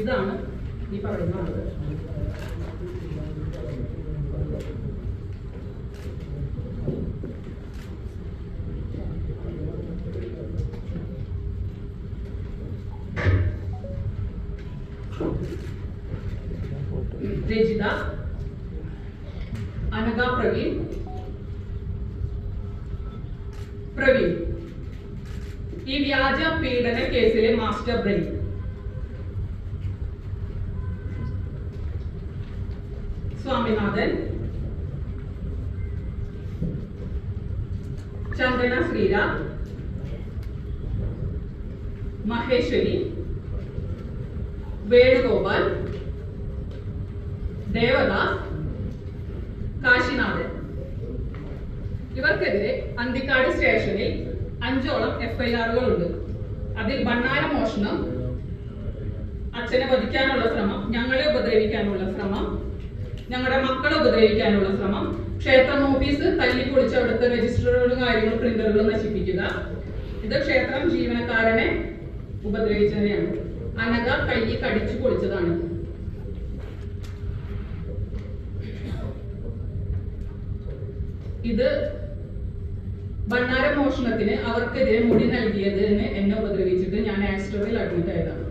ഇതാണ് ഈ പറയുന്ന ആൾ. രജിത അനഘ പ്രവീൺ പ്രവീൺ. ഈ വ്യാജ പീഡന കേസിലെ മാസ്റ്റർ ബ്രെയിൻ. സ്വാമിനാഥൻ ചന്ദന ശ്രീരാം മഹേശ്വരി വേണുഗോപാൽ ദേവദാസ് കാശിനാഥൻ. ഇവർക്കെതിരെ അന്തിക്കാട് സ്റ്റേഷനിൽ അഞ്ചോളം എഫ്ഐആറുകൾ ഉണ്ട് അതിൽ ഭണ്ണാര മോഷണം അച്ഛനെ വധിക്കാനുള്ള ശ്രമം ഞങ്ങളെ ഉപദ്രവിക്കാനുള്ള ശ്രമം ഞങ്ങളുടെ മക്കളെ ഉപദ്രവിക്കാനുള്ള ശ്രമം. ക്ഷേത്രം ഓഫീസ് തല്ലിപ്പൊളിച്ച് അവിടുത്തെ രജിസ്റ്ററുകളും കാര്യങ്ങളും പ്രിന്ററുകളും നശിപ്പിക്കുക. ഇത് ക്ഷേത്രം ജീവനക്കാരനെ ഉപദ്രവിച്ചതിനെയാണ്. അനക കൈ കടിച്ചു പൊളിച്ചതാണ്. ഇത് ഭണ്ണാര മോഷണത്തിന് അവർക്കെതിരെ മുടി നൽകിയതിന് എന്നെ ഉപദ്രവിച്ചിട്ട് ഞാൻ ആസ്റ്ററിൽ അഡ്മിറ്റ് ആയതാണ്.